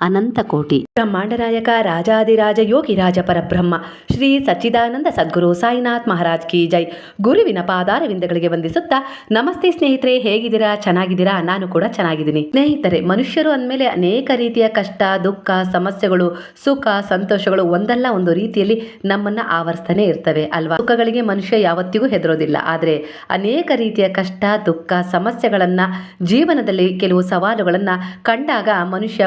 ಅನಂತ ಕೋಟಿ ಬ್ರಹ್ಮಾಂಡನಾಯಕ ರಾಜಾದಿರಾಜ ಯೋಗಿ ರಾಜ ಪರಬ್ರಹ್ಮ, ಶ್ರೀ ಸಚ್ಚಿದಾನಂದ ಸದ್ಗುರು ಸಾಯಿನಾಥ್ ಮಹಾರಾಜ್ ಕಿ ಜೈ. ಗುರುವಿನ ಪಾದಾರವಿಂದಗಳಿಗೆ ವಂದಿಸುತ್ತಾ, ನಮಸ್ತೆ ಸ್ನೇಹಿತರೆ, ಹೇಗಿದ್ದೀರಾ? ಚೆನ್ನಾಗಿದ್ದೀರಾ? ನಾನು ಕೂಡ ಚೆನ್ನಾಗಿದ್ದೀನಿ. ಸ್ನೇಹಿತರೆ, ಮನುಷ್ಯರು ಅಂದಮೇಲೆ ಅನೇಕ ರೀತಿಯ ಕಷ್ಟ, ದುಃಖ, ಸಮಸ್ಯೆಗಳು, ಸುಖ, ಸಂತೋಷಗಳು ಒಂದಲ್ಲ, ಒಂದು ರೀತಿಯಲ್ಲಿ ನಮ್ಮನ್ನ ಆವರಿಸ್ತಾನೆ ಇರ್ತವೆ, ಅಲ್ವಾ? ದುಃಖಗಳಿಗೆ ಮನುಷ್ಯ ಯಾವತ್ತಿಗೂ ಹೆದರೋದಿಲ್ಲ. ಆದರೆ ಅನೇಕ ರೀತಿಯ ಕಷ್ಟ, ದುಃಖ, ಸಮಸ್ಯೆಗಳನ್ನ, ಜೀವನದಲ್ಲಿ ಕೆಲವು ಸವಾಲುಗಳನ್ನ ಕಂಡಾಗ ಮನುಷ್ಯ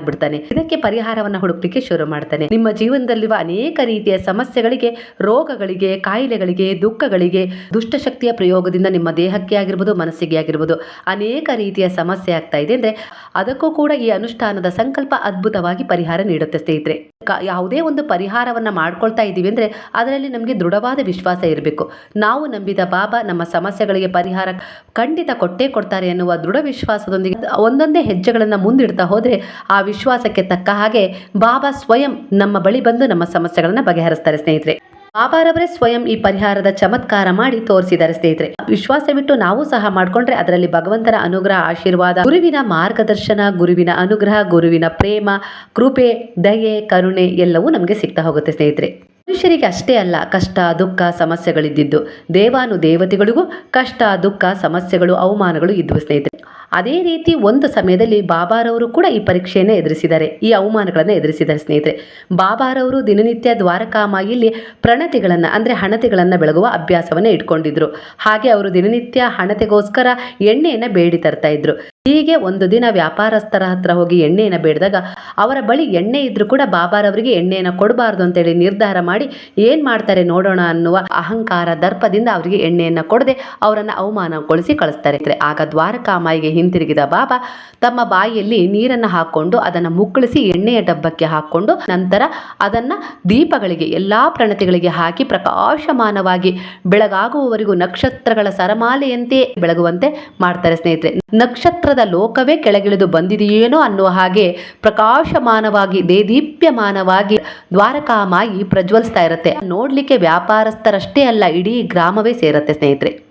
ಭಯಭೀತನಾಗ್ಬಿಡ್ತಾನೆ ಇದಕ್ಕೆ ಪರಿಹಾರವನ್ನ ಹುಡುಕ್ಲಿಕ್ಕೆ ಶುರು ಮಾಡ್ತಾನೆ. ನಿಮ್ಮ ಜೀವನದಲ್ಲಿರುವ ಅನೇಕ ರೀತಿಯ ಸಮಸ್ಯೆಗಳಿಗೆ, ರೋಗಗಳಿಗೆ, ಕಾಯಿಲೆಗಳಿಗೆ, ದುಃಖಗಳಿಗೆ ದುಷ್ಟಶಕ್ತಿಯ ಪ್ರಯೋಗದಿಂದ ನಿಮ್ಮ ದೇಹಕ್ಕೆ ಆಗಿರ್ಬೋದು, ಮನಸ್ಸಿಗೆ ಆಗಿರ್ಬೋದು ಅನೇಕ ರೀತಿಯ ಸಮಸ್ಯೆ ಆಗ್ತಾ ಇದೆ. ಅಂದ್ರೆ ಅದಕ್ಕೂ ಕೂಡ ಈ ಅನುಷ್ಠಾನದ ಸಂಕಲ್ಪ ಅದ್ಭುತವಾಗಿ ಪರಿಹಾರ ನೀಡುತ್ತೆ ಸ್ನೇಹಿತರೆ. ಯಾವುದೇ ಒಂದು ಪರಿಹಾರವನ್ನು ಮಾಡ್ಕೊಳ್ತಾ ಇದ್ದೀವಿ ಅಂದರೆ ಅದರಲ್ಲಿ ನಮಗೆ ದೃಢವಾದ ವಿಶ್ವಾಸ ಇರಬೇಕು. ನಾವು ನಂಬಿದ ಬಾಬಾ ನಮ್ಮ ಸಮಸ್ಯೆಗಳಿಗೆ ಪರಿಹಾರ ಖಂಡಿತ ಕೊಟ್ಟೇ ಕೊಡ್ತಾರೆ ಎನ್ನುವ ದೃಢ ವಿಶ್ವಾಸದೊಂದಿಗೆ ಒಂದೊಂದೇ ಹೆಜ್ಜೆಗಳನ್ನು ಮುಂದಿಡ್ತಾ ಹೋದರೆ ಆ ವಿಶ್ವಾಸಕ್ಕೆ ತಕ್ಕ ಹಾಗೆ ಬಾಬಾ ಸ್ವಯಂ ನಮ್ಮ ಬಳಿ ಬಂದು ನಮ್ಮ ಸಮಸ್ಯೆಗಳನ್ನು ಬಗೆಹರಿಸ್ತಾರೆ ಸ್ನೇಹಿತರೆ. ಬಾಬಾರವರೇ ಸ್ವಯಂ ಈ ಪರಿಹಾರದ ಚಮತ್ಕಾರ ಮಾಡಿ ತೋರಿಸಿದ್ದಾರೆ ಸ್ನೇಹಿತರೆ. ವಿಶ್ವಾಸವಿಟ್ಟು ನಾವು ಸಹ ಮಾಡ್ಕೊಂಡ್ರೆ ಅದರಲ್ಲಿ ಭಗವಂತನ ಅನುಗ್ರಹ, ಆಶೀರ್ವಾದ, ಗುರುವಿನ ಮಾರ್ಗದರ್ಶನ, ಗುರುವಿನ ಅನುಗ್ರಹ, ಗುರುವಿನ ಪ್ರೇಮ, ಕೃಪೆ, ದಯೆ, ಕರುಣೆ ಎಲ್ಲವೂ ನಮಗೆ ಸಿಗ್ತಾ ಹೋಗುತ್ತೆ ಸ್ನೇಹಿತರೆ. ಮನುಷ್ಯರಿಗೆ ಅಷ್ಟೇ ಅಲ್ಲ, ಕಷ್ಟ, ದುಃಖ, ಸಮಸ್ಯೆಗಳಿದ್ದಿದ್ದು ದೇವಾನು ದೇವತೆಗಳಿಗೂ ಕಷ್ಟ, ದುಃಖ, ಸಮಸ್ಯೆಗಳು, ಅವಮಾನಗಳು ಇದ್ದವು ಸ್ನೇಹಿತರೆ. ಅದೇ ರೀತಿ ಒಂದು ಸಮಯದಲ್ಲಿ ಬಾಬಾರವರು ಕೂಡ ಈ ಪರೀಕ್ಷೆಯನ್ನು ಎದುರಿಸಿದ್ದಾರೆ, ಈ ಅವಮಾನಗಳನ್ನು ಎದುರಿಸಿದ್ದಾರೆ ಸ್ನೇಹಿತರೆ. ಬಾಬಾರವರು ದಿನನಿತ್ಯ ದ್ವಾರಕಾಮಾಯಿಲಿ ಪ್ರಣತಿಗಳನ್ನು, ಅಂದರೆ ಹಣತೆಗಳನ್ನು ಬೆಳಗುವ ಅಭ್ಯಾಸವನ್ನು ಇಟ್ಕೊಂಡಿದ್ರು. ಹಾಗೆ ಅವರು ದಿನನಿತ್ಯ ಹಣತೆಗೋಸ್ಕರ ಎಣ್ಣೆಯನ್ನು ಬೇಡಿ ತರ್ತಾ ಇದ್ರು. ಹೀಗೆ ಒಂದು ದಿನ ವ್ಯಾಪಾರಸ್ಥರ ಹತ್ರ ಹೋಗಿ ಎಣ್ಣೆಯನ್ನು ಬೇಡಿದಾಗ ಅವರ ಬಳಿ ಎಣ್ಣೆ ಇದ್ರೂ ಕೂಡ ಬಾಬಾರವರಿಗೆ ಎಣ್ಣೆಯನ್ನು ಕೊಡಬಾರ್ದು ಅಂತೇಳಿ ನಿರ್ಧಾರ ಮಾಡಿ ಏನು ಮಾಡ್ತಾರೆ ನೋಡೋಣ ಅನ್ನುವ ಅಹಂಕಾರ ದರ್ಪದಿಂದ ಅವರಿಗೆ ಎಣ್ಣೆಯನ್ನು ಕೊಡದೆ ಅವರನ್ನು ಅವಮಾನಗೊಳಿಸಿ ಕಳಿಸ್ತಾರೆ ಆಗ ದ್ವಾರಕಾಮಾಯಿಗೆ ಹಿಂತಿರುಗಿದ ಬಾಬಾ ತಮ್ಮ ಬಾಯಿಯಲ್ಲಿ ನೀರನ್ನು ಹಾಕೊಂಡು ಅದನ್ನು ಮುಕ್ಕಳಿಸಿ ಎಣ್ಣೆಯ ಡಬ್ಬಕ್ಕೆ ಹಾಕೊಂಡು ನಂತರ ಅದನ್ನ ದೀಪಗಳಿಗೆ, ಎಲ್ಲಾ ಪ್ರಣತಿಗಳಿಗೆ ಹಾಕಿ ಪ್ರಕಾಶಮಾನವಾಗಿ ಬೆಳಗಾಗುವವರೆಗೂ ನಕ್ಷತ್ರಗಳ ಸರಮಾಲೆಯಂತೆ ಬೆಳಗುವಂತೆ ಮಾಡ್ತಾರೆ ಸ್ನೇಹಿತರೆ. ನಕ್ಷತ್ರದ ಲೋಕವೇ ಕೆಳಗಿಳಿದು ಬಂದಿದೆಯೇನೋ ಅನ್ನುವ ಹಾಗೆ ಪ್ರಕಾಶಮಾನವಾಗಿ, ದೇದೀಪ್ಯಮಾನವಾಗಿ ದ್ವಾರಕಾಮಾಯಿ ಪ್ರಜ್ವಲಿಸ್ತಾ ಇರುತ್ತೆ. ನೋಡಲಿಕ್ಕೆ ವ್ಯಾಪಾರಸ್ಥರಷ್ಟೇ ಅಲ್ಲ, ಇಡೀ ಗ್ರಾಮವೇ ಸೇರುತ್ತೆ ಸ್ನೇಹಿತರೆ.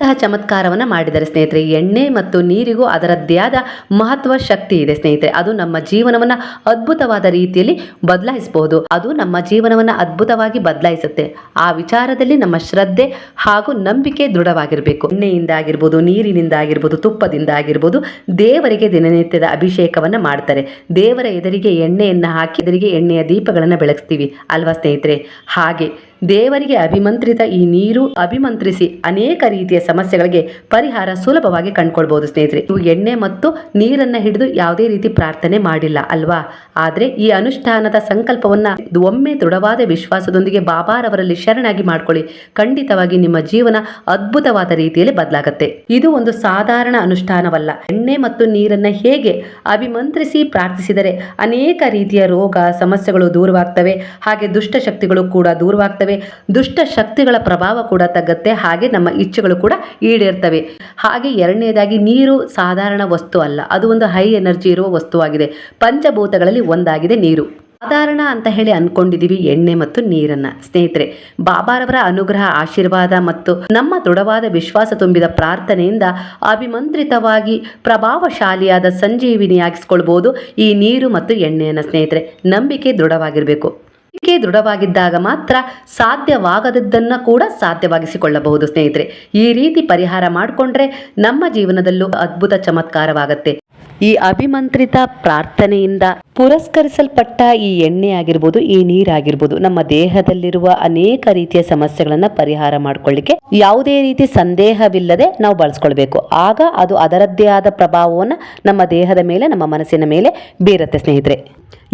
ಇಂತಹ ಚಮತ್ಕಾರವನ್ನ ಮಾಡಿದರೆ ಸ್ನೇಹಿತರೆ. ಎಣ್ಣೆ ಮತ್ತು ನೀರಿಗೂ ಅದರದ್ದೇ ಆದ ಮಹತ್ವ ಶಕ್ತಿ ಇದೆ ಸ್ನೇಹಿತರೆ. ಅದು ನಮ್ಮ ಜೀವನವನ್ನ ಅದ್ಭುತವಾದ ರೀತಿಯಲ್ಲಿ ಬದಲಾಯಿಸಬಹುದು. ಅದು ನಮ್ಮ ಜೀವನವನ್ನ ಅದ್ಭುತವಾಗಿ ಬದಲಾಯಿಸುತ್ತೆ. ಆ ವಿಚಾರದಲ್ಲಿ ನಮ್ಮ ಶ್ರದ್ಧೆ ಹಾಗೂ ನಂಬಿಕೆ ದೃಢವಾಗಿರಬೇಕು. ಎಣ್ಣೆಯಿಂದ ಆಗಿರ್ಬೋದು, ನೀರಿನಿಂದ ಆಗಿರ್ಬೋದು, ತುಪ್ಪದಿಂದ ಆಗಿರ್ಬೋದು, ದೇವರಿಗೆ ದಿನನಿತ್ಯದ ಅಭಿಷೇಕವನ್ನ ಮಾಡ್ತಾರೆ. ದೇವರ ಎದುರಿಗೆ ಎಣ್ಣೆಯನ್ನ ಹಾಕಿ, ಎದುರಿಗೆ ಎಣ್ಣೆಯ ದೀಪಗಳನ್ನು ಬೆಳಗಿಸ್ತೀವಿ. ಅಲ್ವಾ ಸ್ನೇಹಿತರೆ? ಹಾಗೆ ದೇವರಿಗೆ ಅಭಿಮಂತ್ರಿತ ಈ ನೀರು ಅಭಿಮಂತ್ರಿಸಿ ಅನೇಕ ರೀತಿಯ ಸಮಸ್ಯೆಗಳಿಗೆ ಪರಿಹಾರ ಸುಲಭವಾಗಿ ಕಂಡುಕೊಳ್ಬಹುದು ಸ್ನೇಹಿತರೆ. ನೀವು ಎಣ್ಣೆ ಮತ್ತು ನೀರನ್ನ ಹಿಡಿದು ಯಾವುದೇ ರೀತಿ ಪ್ರಾರ್ಥನೆ ಮಾಡಿಲ್ಲ ಅಲ್ವಾ? ಆದ್ರೆ ಈ ಅನುಷ್ಠಾನದ ಸಂಕಲ್ಪವನ್ನ ಒಮ್ಮೆ ದೃಢವಾದ ವಿಶ್ವಾಸದೊಂದಿಗೆ ಬಾಬಾರವರಲ್ಲಿ ಶರಣಾಗಿ ಮಾಡ್ಕೊಳ್ಳಿ. ಖಂಡಿತವಾಗಿ ನಿಮ್ಮ ಜೀವನ ಅದ್ಭುತವಾದ ರೀತಿಯಲ್ಲಿ ಬದಲಾಗುತ್ತೆ. ಇದು ಒಂದು ಸಾಧಾರಣ ಅನುಷ್ಠಾನವಲ್ಲ. ಎಣ್ಣೆ ಮತ್ತು ನೀರನ್ನ ಹೇಗೆ ಅಭಿಮಂತ್ರಿಸಿ ಪ್ರಾರ್ಥಿಸಿದರೆ ಅನೇಕ ರೀತಿಯ ರೋಗ, ಸಮಸ್ಯೆಗಳು ದೂರವಾಗ್ತವೆ. ಹಾಗೆ ದುಷ್ಟಶಕ್ತಿಗಳು ಕೂಡ ದೂರವಾಗ್ತವೆ. ದುಷ್ಟ ಶಕ್ತಿಗಳ ಪ್ರಭಾವ ಕೂಡ ತಗ್ಗತ್ತೆ. ಹಾಗೆ ನಮ್ಮ ಇಚ್ಛೆಗಳು ಕೂಡ ಈಡೇರ್ತವೆ. ಹಾಗೆ ಎರಡನೇದಾಗಿ ನೀರು ಸಾಧಾರಣ ವಸ್ತು ಅಲ್ಲ. ಅದು ಒಂದು ಹೈ ಎನರ್ಜಿ ಇರುವ ವಸ್ತುವಾಗಿದೆ. ಪಂಚಭೂತಗಳಲ್ಲಿ ಒಂದಾಗಿದೆ ನೀರು. ಸಾಧಾರಣ ಅಂತ ಹೇಳಿ ಅನ್ಕೊಂಡಿದೀವಿ ಎಣ್ಣೆ ಮತ್ತು ನೀರನ್ನ. ಸ್ನೇಹಿತರೆ, ಬಾಬಾರವರ ಅನುಗ್ರಹ, ಆಶೀರ್ವಾದ ಮತ್ತು ನಮ್ಮ ದೃಢವಾದ ವಿಶ್ವಾಸ ತುಂಬಿದ ಪ್ರಾರ್ಥನೆಯಿಂದ ಅಭಿಮಂತ್ರಿತವಾಗಿ ಪ್ರಭಾವಶಾಲಿಯಾದ ಸಂಜೀವಿನಿಯಾಗಿಸ್ಕೊಳ್ಬಹುದು ಈ ನೀರು ಮತ್ತು ಎಣ್ಣೆಯನ್ನ ಸ್ನೇಹಿತರೆ. ನಂಬಿಕೆ ದೃಢವಾಗಿರಬೇಕು. ನಂಬಿಕೆ ದೃಢವಾಗಿದ್ದಾಗ ಮಾತ್ರ ಸಾಧ್ಯವಾಗದಿದ್ದನ್ನ ಕೂಡ ಸಾಧ್ಯವಾಗಿಸಿಕೊಳ್ಳಬಹುದು, ಸ್ನೇಹಿತರೆ. ಈ ರೀತಿ ಪರಿಹಾರ ಮಾಡಿಕೊಂಡ್ರೆ ನಮ್ಮ ಜೀವನದಲ್ಲೂ ಅದ್ಭುತ ಚಮತ್ಕಾರವಾಗತ್ತೆ. ಈ ಅಭಿಮಂತ್ರಿತ ಪ್ರಾರ್ಥನೆಯಿಂದ ಪುರಸ್ಕರಿಸಲ್ಪಟ್ಟ ಈ ಎಣ್ಣೆ ಆಗಿರ್ಬೋದು, ಈ ನೀರಾಗಿರ್ಬೋದು ನಮ್ಮ ದೇಹದಲ್ಲಿರುವ ಅನೇಕ ರೀತಿಯ ಸಮಸ್ಯೆಗಳನ್ನ ಪರಿಹಾರ ಮಾಡ್ಕೊಳ್ಳಿಕ್ಕೆ ಯಾವುದೇ ರೀತಿ ಸಂದೇಹವಿಲ್ಲದೆ ನಾವು ಬಳಸ್ಕೊಳ್ಬೇಕು. ಆಗ ಅದು ಅದರದ್ದೇ ಆದ ಪ್ರಭಾವವನ್ನು ನಮ್ಮ ದೇಹದ ಮೇಲೆ, ನಮ್ಮ ಮನಸ್ಸಿನ ಮೇಲೆ ಬೀರತ್ತೆ ಸ್ನೇಹಿತರೆ.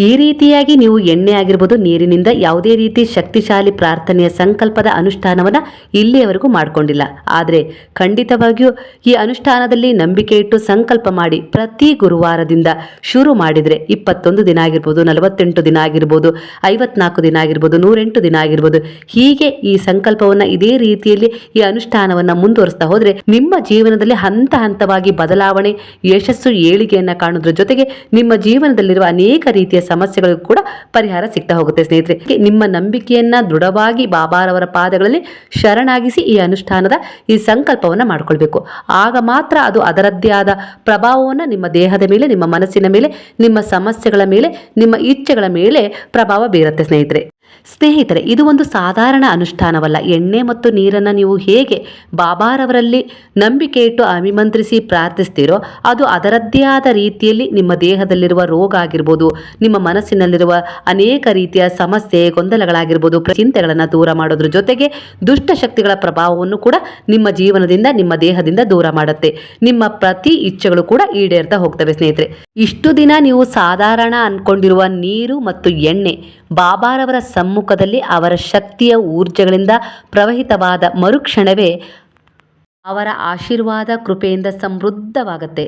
ಈ ರೀತಿಯಾಗಿ ನೀವು ಎಣ್ಣೆ ಆಗಿರ್ಬೋದು, ನೀರಿನಿಂದ ಯಾವುದೇ ರೀತಿ ಶಕ್ತಿಶಾಲಿ ಪ್ರಾರ್ಥನೆಯ ಸಂಕಲ್ಪದ ಅನುಷ್ಠಾನವನ್ನು ಇಲ್ಲಿಯವರೆಗೂ ಮಾಡ್ಕೊಂಡಿಲ್ಲ. ಆದರೆ ಖಂಡಿತವಾಗಿಯೂ ಈ ಅನುಷ್ಠಾನದಲ್ಲಿ ನಂಬಿಕೆ ಇಟ್ಟು ಸಂಕಲ್ಪ ಮಾಡಿ ಪ್ರತಿ ಗುರುವಾರದಿಂದ ಶುರು ಮಾಡಿದ್ರೆ ಇಪ್ಪತ್ತೊಂದು ದಿನ ಆಗಿರ್ಬೋದು, ನಲವತ್ತೆಂಟು ದಿನ ಆಗಿರ್ಬೋದು, ಐವತ್ನಾಲ್ಕು ದಿನ ಆಗಿರ್ಬೋದು, ನೂರೆಂಟು ದಿನ ಆಗಿರ್ಬೋದು. ಹೀಗೆ ಈ ಸಂಕಲ್ಪವನ್ನ ಇದೇ ರೀತಿಯಲ್ಲಿ ಈ ಅನುಷ್ಠಾನವನ್ನು ಮುಂದುವರಿಸ್ತಾ ಹೋದರೆ ನಿಮ್ಮ ಜೀವನದಲ್ಲಿ ಹಂತ ಹಂತವಾಗಿ ಬದಲಾವಣೆ, ಯಶಸ್ಸು, ಏಳಿಗೆಯನ್ನ ಕಾಣೋದ್ರ ಜೊತೆಗೆ ನಿಮ್ಮ ಜೀವನದಲ್ಲಿರುವ ಅನೇಕ ರೀತಿಯ ಸಮಸ್ಯೆಗಳಿಗೂ ಕೂಡ ಪರಿಹಾರ ಸಿಗ್ತಾ ಹೋಗುತ್ತೆ ಸ್ನೇಹಿತರೆ. ನಿಮ್ಮ ನಂಬಿಕೆಯನ್ನ ದೃಢವಾಗಿ ಬಾಬಾರವರ ಪಾದಗಳಲ್ಲಿ ಶರಣಾಗಿಸಿ ಈ ಅನುಷ್ಠಾನದ ಈ ಸಂಕಲ್ಪವನ್ನ ಮಾಡಿಕೊಳ್ಬೇಕು. ಆಗ ಮಾತ್ರ ಅದು ಅದರದ್ದೇ ಆದ ಪ್ರಭಾವವನ್ನು ನಿಮ್ಮ ದೇಹದ ಮೇಲೆ ನಿಮ್ಮ ಮನಸ್ಸಿನ ಮೇಲೆ ನಿಮ್ಮ ಸಮಸ್ಯೆಗಳ ಮೇಲೆ ನಿಮ್ಮ ಇಚ್ಛೆಗಳ ಮೇಲೆ ಪ್ರಭಾವ ಬೀರುತ್ತೆ ಸ್ನೇಹಿತರೆ. ಸ್ನೇಹಿತರೆ, ಇದು ಒಂದು ಸಾಧಾರಣ ಅನುಷ್ಠಾನವಲ್ಲ. ಎಣ್ಣೆ ಮತ್ತು ನೀರನ್ನು ನೀವು ಹೇಗೆ ಬಾಬಾರವರಲ್ಲಿ ನಂಬಿಕೆ ಇಟ್ಟು ಅಭಿಮಂತ್ರಿಸಿ ಪ್ರಾರ್ಥಿಸ್ತೀರೋ, ಅದು ಅದರದ್ದೇ ಆದ ರೀತಿಯಲ್ಲಿ ನಿಮ್ಮ ದೇಹದಲ್ಲಿರುವ ರೋಗ ಆಗಿರ್ಬೋದು, ನಿಮ್ಮ ಮನಸ್ಸಿನಲ್ಲಿರುವ ಅನೇಕ ರೀತಿಯ ಸಮಸ್ಯೆ, ಗೊಂದಲಗಳಾಗಿರ್ಬೋದು, ಚಿಂತೆಗಳನ್ನು ದೂರ ಮಾಡೋದ್ರ ಜೊತೆಗೆ ದುಷ್ಟಶಕ್ತಿಗಳ ಪ್ರಭಾವವನ್ನು ಕೂಡ ನಿಮ್ಮ ಜೀವನದಿಂದ, ನಿಮ್ಮ ದೇಹದಿಂದ ದೂರ ಮಾಡುತ್ತೆ. ನಿಮ್ಮ ಪ್ರತಿ ಇಚ್ಛೆಗಳು ಕೂಡ ಈಡೇರ್ತಾ ಹೋಗ್ತವೆ ಸ್ನೇಹಿತರೆ. ಇಷ್ಟು ದಿನ ನೀವು ಸಾಧಾರಣ ಅಂದ್ಕೊಂಡಿರುವ ನೀರು ಮತ್ತು ಎಣ್ಣೆ ಬಾಬಾರವರ ಸಮ್ಮುಖದಲ್ಲಿ ಅವರ ಶಕ್ತಿಯ ಊರ್ಜೆಗಳಿಂದ ಪ್ರವಹಿತವಾದ ಮರುಕ್ಷಣವೇ ಅವರ ಆಶೀರ್ವಾದ ಕೃಪೆಯಿಂದ ಸಮೃದ್ಧವಾಗುತ್ತೆ.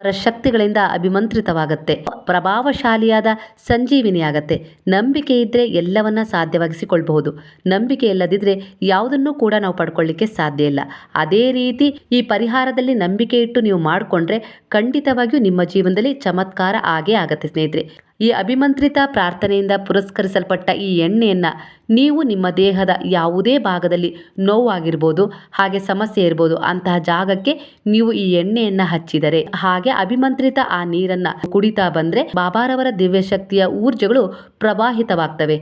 ಅವರ ಶಕ್ತಿಗಳಿಂದ ಅಭಿಮಂತ್ರಿತವಾಗುತ್ತೆ. ಪ್ರಭಾವಶಾಲಿಯಾದ ಸಂಜೀವಿನಿಯಾಗತ್ತೆ. ನಂಬಿಕೆ ಇದ್ದರೆ ಎಲ್ಲವನ್ನ ಸಾಧ್ಯವಾಗಿಸಿಕೊಳ್ಬಹುದು. ನಂಬಿಕೆ ಇಲ್ಲದಿದ್ದರೆ ಯಾವುದನ್ನು ಕೂಡ ನಾವು ಪಡ್ಕೊಳ್ಳಿಕ್ಕೆ ಸಾಧ್ಯ ಇಲ್ಲ. ಅದೇ ರೀತಿ ಈ ಪರಿಹಾರದಲ್ಲಿ ನಂಬಿಕೆ ಇಟ್ಟು ನೀವು ಮಾಡಿಕೊಂಡ್ರೆ ಖಂಡಿತವಾಗಿಯೂ ನಿಮ್ಮ ಜೀವನದಲ್ಲಿ ಚಮತ್ಕಾರ ಆಗೇ ಆಗತ್ತೆ ಸ್ನೇಹಿತರೆ. ಈ ಅಭಿಮಂತ್ರಿತ ಪ್ರಾರ್ಥನೆಯಿಂದ ಪುರಸ್ಕರಿಸಲ್ಪಟ್ಟ ಈ ಎಣ್ಣೆಯನ್ನು ನೀವು ನಿಮ್ಮ ದೇಹದ ಯಾವುದೇ ಭಾಗದಲ್ಲಿ ನೋವಾಗಿರ್ಬೋದು, ಹಾಗೆ ಸಮಸ್ಯೆ ಇರ್ಬೋದು, ಅಂತಹ ಜಾಗಕ್ಕೆ ನೀವು ಈ ಎಣ್ಣೆಯನ್ನು ಹಚ್ಚಿದರೆ. ಹಾಗೆ ಅಭಿಮಂತ್ರಿತ ಆ ನೀರನ್ನು ಕುಡಿತಾ ಬಂದರೆ ಬಾಬಾರವರ ದಿವ್ಯ ಶಕ್ತಿಯ ಊರ್ಜೆಗಳು ಪ್ರವಾಹಿತವಾಗ್ತವೆ.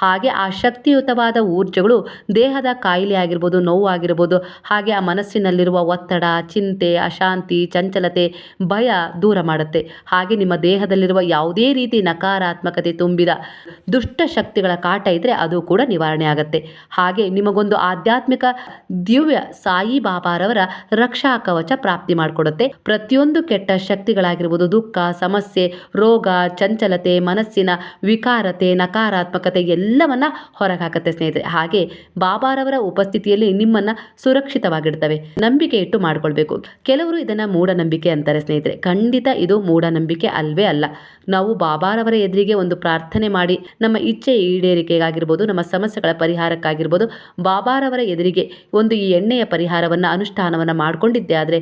ಹಾಗೆ ಆ ಶಕ್ತಿಯುತವಾದ ಊರ್ಜೆಗಳು ದೇಹದ ಕಾಯಿಲೆ ಆಗಿರ್ಬೋದು, ನೋವಾಗಿರ್ಬೋದು, ಹಾಗೆ ಆ ಮನಸ್ಸಿನಲ್ಲಿರುವ ಒತ್ತಡ, ಚಿಂತೆ, ಅಶಾಂತಿ, ಚಂಚಲತೆ, ಭಯ ದೂರ ಮಾಡುತ್ತೆ. ಹಾಗೆ ನಿಮ್ಮ ದೇಹದಲ್ಲಿರುವ ಯಾವುದೇ ರೀತಿ ನಕಾರಾತ್ಮಕತೆ ತುಂಬಿದ ದುಷ್ಟ ಶಕ್ತಿಗಳ ಕಾಟ ಇದ್ದರೆ ಅದು ಕೂಡ ನಿವಾರಣೆ ಆಗುತ್ತೆ. ಹಾಗೆ ನಿಮಗೊಂದು ಆಧ್ಯಾತ್ಮಿಕ ದಿವ್ಯ ಸಾಯಿ ಬಾಬಾರವರ ರಕ್ಷಾ ಕವಚ ಪ್ರಾಪ್ತಿ ಮಾಡಿಕೊಡುತ್ತೆ. ಪ್ರತಿಯೊಂದು ಕೆಟ್ಟ ಶಕ್ತಿಗಳಾಗಿರ್ಬೋದು, ದುಃಖ, ಸಮಸ್ಯೆ, ರೋಗ, ಚಂಚಲತೆ, ಮನಸ್ಸಿನ ವಿಕಾರತೆ, ನಕಾರಾತ್ಮಕತೆ ಎಲ್ಲವನ್ನ ಹೊರಗಾಕತ್ತೆ ಸ್ನೇಹಿತರೆ. ಹಾಗೆ ಬಾಬಾರವರ ಉಪಸ್ಥಿತಿಯಲ್ಲಿ ನಿಮ್ಮನ್ನ ಸುರಕ್ಷಿತವಾಗಿಡ್ತವೆ. ನಂಬಿಕೆ ಇಟ್ಟು ಮಾಡ್ಕೊಳ್ಬೇಕು. ಕೆಲವರು ಇದನ್ನ ಮೂಢನಂಬಿಕೆ ಅಂತಾರೆ ಸ್ನೇಹಿತರೆ. ಖಂಡಿತ ಇದು ಮೂಢನಂಬಿಕೆ ಅಲ್ವೇ ಅಲ್ಲ. ನಾವು ಬಾಬಾರವರ ಎದುರಿಗೆ ಒಂದು ಪ್ರಾರ್ಥನೆ ಮಾಡಿ ನಮ್ಮ ಇಚ್ಛೆ ಈಡೇರಿಕೆಗಾಗಿರ್ಬೋದು, ನಮ್ಮ ಸಮಸ್ಯೆಗಳ ಪರಿಹಾರಕ್ಕಾಗಿರ್ಬೋದು, ಬಾಬಾರವರ ಎದುರಿಗೆ ಒಂದು ಈ ಎಣ್ಣೆಯ ಪರಿಹಾರವನ್ನು, ಅನುಷ್ಠಾನವನ್ನು ಮಾಡಿಕೊಂಡಿದ್ದೆ. ಆದರೆ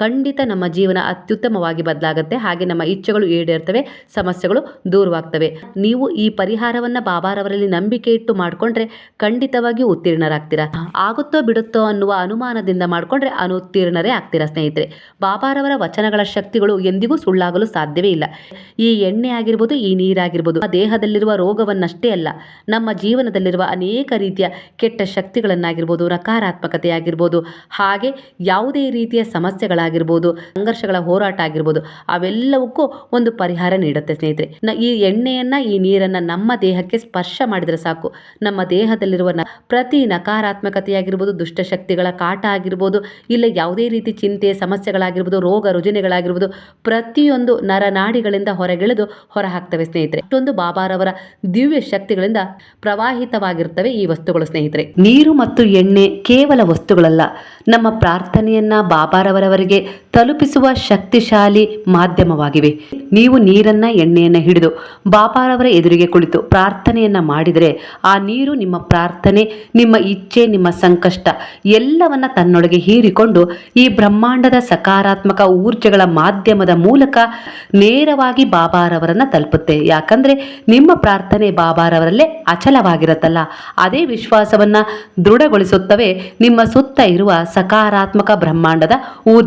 ಖಂಡಿತ ನಮ್ಮ ಜೀವನ ಅತ್ಯುತ್ತಮವಾಗಿ ಬದಲಾಗುತ್ತೆ. ಹಾಗೆ ನಮ್ಮ ಇಚ್ಛೆಗಳು ಈಡೇರ್ತವೆ, ಸಮಸ್ಯೆಗಳು ದೂರವಾಗ್ತವೆ. ನೀವು ಈ ಪರಿಹಾರವನ್ನು ಬಾಬಾರವರಲ್ಲಿ ನಂಬಿಕೆ ಇಟ್ಟು ಮಾಡಿಕೊಂಡ್ರೆ ಖಂಡಿತವಾಗಿಯೂ ಉತ್ತೀರ್ಣರಾಗ್ತೀರಾ? ಆಗುತ್ತೋ ಬಿಡುತ್ತೋ ಅನ್ನುವ ಅನುಮಾನದಿಂದ ಮಾಡಿಕೊಂಡ್ರೆ ಅನುತ್ತೀರ್ಣರೇ ಆಗ್ತೀರಾ ಸ್ನೇಹಿತರೆ? ಬಾಬಾರವರ ವಚನಗಳ ಶಕ್ತಿಗಳು ಎಂದಿಗೂ ಸುಳ್ಳಾಗಲು ಸಾಧ್ಯವೇ ಇಲ್ಲ. ಈ ಎಣ್ಣೆ ಆಗಿರ್ಬೋದು, ಈ ನೀರಾಗಿರ್ಬೋದು ದೇಹದಲ್ಲಿರುವ ರೋಗವನ್ನಷ್ಟೇ ಅಲ್ಲ, ನಮ್ಮ ಜೀವನದಲ್ಲಿರುವ ಅನೇಕ ರೀತಿಯ ಕೆಟ್ಟ ಶಕ್ತಿಗಳನ್ನಾಗಿರ್ಬೋದು ನಕಾರಾತ್ಮಕತೆ ಆಗಿರ್ಬೋದು ಹಾಗೆ ಯಾವುದೇ ರೀತಿಯ ಸಮಸ್ಯೆಗಳಾಗಿರ್ಬೋದು ಸಂಘರ್ಷಗಳ ಹೋರಾಟ ಆಗಿರ್ಬೋದು, ಅವೆಲ್ಲವಕ್ಕೂ ಒಂದು ಪರಿಹಾರ ನೀಡುತ್ತೆ ಸ್ನೇಹಿತರೆ. ಈ ಎಣ್ಣೆಯನ್ನ, ಈ ನೀರನ್ನ ನಮ್ಮ ದೇಹಕ್ಕೆ ಸ್ಪರ್ಶ ಮಾಡಿದರೆ ಸಾಕು. ನಮ್ಮ ದೇಹದಲ್ಲಿರುವ ಪ್ರತಿ ನಕಾರಾತ್ಮಕತೆಯಾಗಿರ್ಬೋದು, ದುಷ್ಟಶಕ್ತಿಗಳ ಕಾಟ ಆಗಿರ್ಬೋದು, ಇಲ್ಲ ಯಾವುದೇ ರೀತಿ ಚಿಂತೆ, ಸಮಸ್ಯೆಗಳಾಗಿರ್ಬೋದು, ರೋಗ ರುಜಿನಗಳಾಗಿರ್ಬೋದು, ಪ್ರತಿಯೊಂದು ನರನಾಡಿಗಳಿಂದ ಹೊರಗೆಳೆದು ಹೊರಹಾಕ್ತವೆ ಸ್ನೇಹಿತರೆ. ಇಷ್ಟೊಂದು ಬಾಬಾರವರ ದಿವ್ಯ ಶಕ್ತಿಗಳಿಂದ ಪ್ರವಾಹಿತವಾಗಿರ್ತವೆ ಈ ವಸ್ತುಗಳು ಸ್ನೇಹಿತರೆ. ನೀರು ಮತ್ತು ಎಣ್ಣೆ ಕೇವಲ ವಸ್ತುಗಳಲ್ಲ. ನಮ್ಮ ಪ್ರಾರ್ಥನೆಯನ್ನ ಬಾಬಾರವರವರಿಗೆ ತಲುಪಿಸುವ ಶಕ್ತಿಶಾಲಿ ಮಾಧ್ಯಮವಾಗಿವೆ. ನೀವು ನೀರನ್ನ, ಎಣ್ಣೆಯನ್ನ ಹಿಡಿದು ಬಾಬಾರವರ ಎದುರಿಗೆ ಕುಳಿತು ಪ್ರಾರ್ಥನೆಯನ್ನ ಮಾಡಿದರೆ ಆ ನೀರು ನಿಮ್ಮ ಪ್ರಾರ್ಥನೆ, ನಿಮ್ಮ ಇಚ್ಛೆ, ನಿಮ್ಮ ಸಂಕಷ್ಟ ಎಲ್ಲವನ್ನ ತನ್ನೊಳಗೆ ಹೀರಿಕೊಂಡು ಈ ಬ್ರಹ್ಮಾಂಡದ ಸಕಾರಾತ್ಮಕ ಊರ್ಜೆಗಳ ಮಾಧ್ಯಮದ ಮೂಲಕ ನೇರವಾಗಿ ಬಾಬಾರವರನ್ನ ತಲುಪುತ್ತೆ. ಯಾಕಂದ್ರೆ ನಿಮ್ಮ ಪ್ರಾರ್ಥನೆ ಬಾಬಾರವರಲ್ಲೇ ಅಚಲವಾಗಿರುತ್ತಲ್ಲ. ಅದೇ ವಿಶ್ವಾಸವನ್ನ ದೃಢಗೊಳಿಸುತ್ತವೆ. ನಿಮ್ಮ ಸುತ್ತ ಇರುವ ಸಕಾರಾತ್ಮಕ ಬ್ರಹ್ಮಾಂಡದ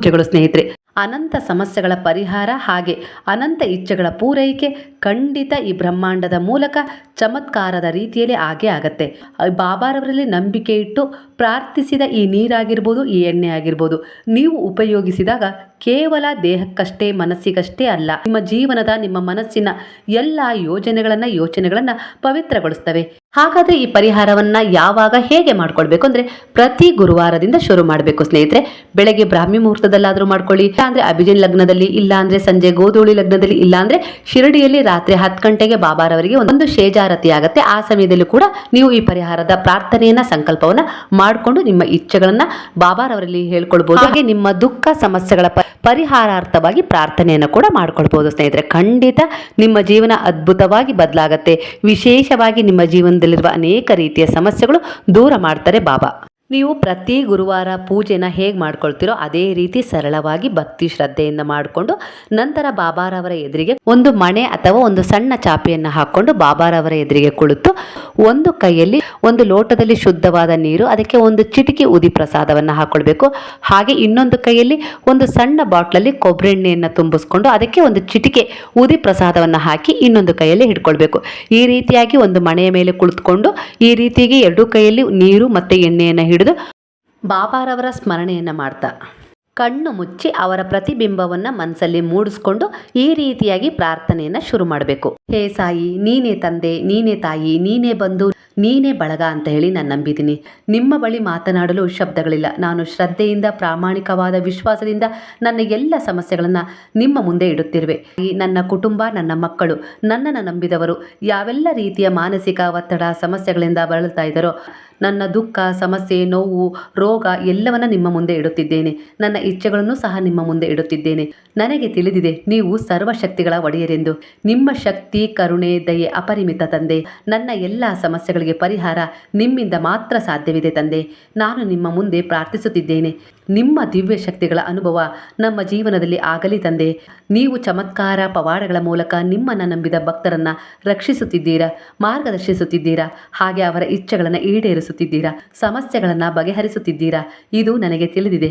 ಊರ್ಜೆಗಳು ಸ್ನೇಹಿತರೆ. ಅನಂತ ಸಮಸ್ಯೆಗಳ ಪರಿಹಾರ ಹಾಗೆ ಅನಂತ ಇಚ್ಛೆಗಳ ಪೂರೈಕೆ ಖಂಡಿತ ಈ ಬ್ರಹ್ಮಾಂಡದ ಮೂಲಕ ಚಮತ್ಕಾರದ ರೀತಿಯಲ್ಲಿ ಆಗೇ ಆಗತ್ತೆ. ಬಾಬಾರವರಲ್ಲಿ ನಂಬಿಕೆ ಇಟ್ಟು ಪ್ರಾರ್ಥಿಸಿದ ಈ ನೀರಾಗಿರ್ಬೋದು, ಈ ಎಣ್ಣೆ ಆಗಿರ್ಬೋದು, ನೀವು ಉಪಯೋಗಿಸಿದಾಗ ಕೇವಲ ದೇಹಕ್ಕಷ್ಟೇ, ಮನಸ್ಸಿಗಷ್ಟೇ ಅಲ್ಲ. ನಿಮ್ಮ ಜೀವನದ, ನಿಮ್ಮ ಮನಸ್ಸಿನ ಎಲ್ಲ ಯೋಜನೆಗಳನ್ನ, ಯೋಚನೆಗಳನ್ನ ಪವಿತ್ರಗೊಳಿಸ್ತವೆ. ಹಾಗಾದರೆ ಈ ಪರಿಹಾರವನ್ನ ಯಾವಾಗ ಹೇಗೆ ಮಾಡ್ಕೊಳ್ಬೇಕು ಅಂದರೆ ಪ್ರತಿ ಗುರುವಾರದಿಂದ ಶುರು ಮಾಡಬೇಕು ಸ್ನೇಹಿತರೆ. ಬೆಳಗ್ಗೆ ಬ್ರಾಹ್ಮಿ ಮುಹೂರ್ತದಲ್ಲಾದರೂ ಮಾಡ್ಕೊಳ್ಳಿ. ಇಲ್ಲ ಅಂದರೆ ಅಭಿಜಿನ್ ಲಗ್ನದಲ್ಲಿ, ಇಲ್ಲ ಅಂದ್ರೆ ಸಂಜೆ ಗೋಧೂಳಿ ಲಗ್ನದಲ್ಲಿ, ಇಲ್ಲ ಅಂದ್ರೆ ಶಿರಡಿಯಲ್ಲಿ ರಾತ್ರಿ ಹತ್ತು ಗಂಟೆಗೆ ಬಾಬಾರವರಿಗೆ ಒಂದು ಶೇಜಾರತಿ ಆಗುತ್ತೆ. ಆ ಸಮಯದಲ್ಲೂ ಕೂಡ ನೀವು ಈ ಪರಿಹಾರದ ಪ್ರಾರ್ಥನೆಯನ್ನ, ಸಂಕಲ್ಪವನ್ನ ಮಾಡಿಕೊಂಡು ನಿಮ್ಮ ಇಚ್ಛೆಗಳನ್ನ ಬಾಬಾರವರಲ್ಲಿ ಹೇಳ್ಕೊಳ್ಬಹುದು ಹಾಗೆ ನಿಮ್ಮ ದುಃಖ ಸಮಸ್ಯೆಗಳ ಪರಿಹಾರಾರ್ಥವಾಗಿ ಪ್ರಾರ್ಥನೆಯನ್ನು ಕೂಡ ಮಾಡ್ಕೊಳ್ಬಹುದು ಸ್ನೇಹಿತರೆ. ಖಂಡಿತ ನಿಮ್ಮ ಜೀವನ ಅದ್ಭುತವಾಗಿ ಬದಲಾಗತ್ತೆ. ವಿಶೇಷವಾಗಿ ನಿಮ್ಮ ಜೀವನದಲ್ಲಿರುವ ಅನೇಕ ರೀತಿಯ ಸಮಸ್ಯೆಗಳು ದೂರ ಮಾಡ್ತಾರೆ ಬಾಬಾ. ನೀವು ಪ್ರತಿ ಗುರುವಾರ ಪೂಜೆನ ಹೇಗೆ ಮಾಡ್ಕೊಳ್ತೀರೋ ಅದೇ ರೀತಿ ಸರಳವಾಗಿ ಭಕ್ತಿ ಶ್ರದ್ಧೆಯಿಂದ ಮಾಡಿಕೊಂಡು ನಂತರ ಬಾಬಾರವರ ಎದುರಿಗೆ ಒಂದು ಮಣೆ ಅಥವಾ ಒಂದು ಸಣ್ಣ ಚಾಪೆಯನ್ನು ಹಾಕ್ಕೊಂಡು ಬಾಬಾರವರ ಎದುರಿಗೆ ಕುಳಿತು ಒಂದು ಕೈಯಲ್ಲಿ ಒಂದು ಲೋಟದಲ್ಲಿ ಶುದ್ಧವಾದ ನೀರು, ಅದಕ್ಕೆ ಒಂದು ಚಿಟಿಕೆ ಉದಿ ಪ್ರಸಾದವನ್ನು ಹಾಕ್ಕೊಳ್ಬೇಕು ಹಾಗೆ ಇನ್ನೊಂದು ಕೈಯಲ್ಲಿ ಒಂದು ಸಣ್ಣ ಬಾಟ್ಲಲ್ಲಿ ಕೊಬ್ಬರಿ ಎಣ್ಣೆಯನ್ನು ತುಂಬಿಸ್ಕೊಂಡು ಅದಕ್ಕೆ ಒಂದು ಚಿಟಿಕೆ ಉದಿ ಪ್ರಸಾದವನ್ನು ಹಾಕಿ ಇನ್ನೊಂದು ಕೈಯಲ್ಲಿ ಹಿಡ್ಕೊಳ್ಬೇಕು. ಈ ರೀತಿಯಾಗಿ ಒಂದು ಮಣೆಯ ಮೇಲೆ ಕುಳಿತುಕೊಂಡು ಈ ರೀತಿಯಾಗಿ ಎರಡು ಕೈಯಲ್ಲಿ ನೀರು ಮತ್ತು ಎಣ್ಣೆಯನ್ನು ಹಿಡಿದು ಬಾಬಾರವರ ಸ್ಮರಣೆಯನ್ನು ಮಾಡ್ತಾ. ಕಣ್ಣು ಮುಚ್ಚಿ ಅವರ ಪ್ರತಿಬಿಂಬವನ್ನು ಮನಸ್ಸಲ್ಲಿ ಮೂಡಿಸ್ಕೊಂಡು ಈ ರೀತಿಯಾಗಿ ಪ್ರಾರ್ಥನೆಯನ್ನು ಶುರು ಮಾಡಬೇಕು. ಹೇ ಸಾಯಿ, ನೀನೇ ತಂದೆ, ನೀನೇ ತಾಯಿ, ನೀನೇ ಬಂದು ನೀನೇ ಬಳಗ ಅಂತ ಹೇಳಿ ನಾನು ನಂಬಿದ್ದೀನಿ ನಿಮ್ಮ ಬಳಿ ಮಾತನಾಡಲು ಶಬ್ದಗಳಿಲ್ಲ. ನಾನು ಶ್ರದ್ಧೆಯಿಂದ, ಪ್ರಾಮಾಣಿಕವಾದ ವಿಶ್ವಾಸದಿಂದ ನನ್ನ ಎಲ್ಲ ಸಮಸ್ಯೆಗಳನ್ನು ನಿಮ್ಮ ಮುಂದೆ ಇಡುತ್ತಿರುವೆ. ಈ ನನ್ನ ಕುಟುಂಬ, ನನ್ನ ಮಕ್ಕಳು, ನನ್ನನ್ನು ನಂಬಿದವರು, ಯಾವೆಲ್ಲ ರೀತಿಯ ಮಾನಸಿಕ ಒತ್ತಡ, ಸಮಸ್ಯೆಗಳಿಂದ ಬಳಲ್ತಾ ಇದ್ದಾರೋ ನನ್ನ ದುಃಖ, ಸಮಸ್ಯೆ, ನೋವು, ರೋಗ ಎಲ್ಲವನ್ನ ನಿಮ್ಮ ಮುಂದೆ ಇಡುತ್ತಿದ್ದೇನೆ. ನನ್ನ ಇಚ್ಛೆಗಳನ್ನು ಸಹ ನಿಮ್ಮ ಮುಂದೆ ಇಡುತ್ತಿದ್ದೇನೆ. ನನಗೆ ತಿಳಿದಿದೆ, ನೀವು ಸರ್ವಶಕ್ತಿಗಳ ಒಡೆಯರೆಂದು. ನಿಮ್ಮ ಶಕ್ತಿ, ಕರುಣೆ, ದಯೆ ಅಪರಿಮಿತ ತಂದೆ. ನನ್ನ ಎಲ್ಲ ಸಮಸ್ಯೆಗಳಿಗೆ ಪರಿಹಾರ ನಿಮ್ಮಿಂದ ಮಾತ್ರ ಸಾಧ್ಯವಿದೆ ತಂದೆ. ನಾನು ನಿಮ್ಮ ಮುಂದೆ ಪ್ರಾರ್ಥಿಸುತ್ತಿದ್ದೇನೆ. ನಿಮ್ಮ ದಿವ್ಯ ಶಕ್ತಿಗಳ ಅನುಭವ ನಮ್ಮ ಜೀವನದಲ್ಲಿ ಆಗಲಿ ತಂದೆ. ನೀವು ಚಮತ್ಕಾರ, ಪವಾಡಗಳ ಮೂಲಕ ನಿಮ್ಮನ್ನು ನಂಬಿದ ಭಕ್ತರನ್ನು ರಕ್ಷಿಸುತ್ತಿದ್ದೀರಾ, ಮಾರ್ಗದರ್ಶಿಸುತ್ತಿದ್ದೀರಾ? ಹಾಗೆ ಅವರ ಇಚ್ಛೆಗಳನ್ನು ಈಡೇರಿಸುತ್ತಿದ್ದೀರಾ ಸಮಸ್ಯೆಗಳನ್ನು ಬಗೆಹರಿಸುತ್ತಿದ್ದೀರಾ? ಇದು ನನಗೆ ತಿಳಿದಿದೆ.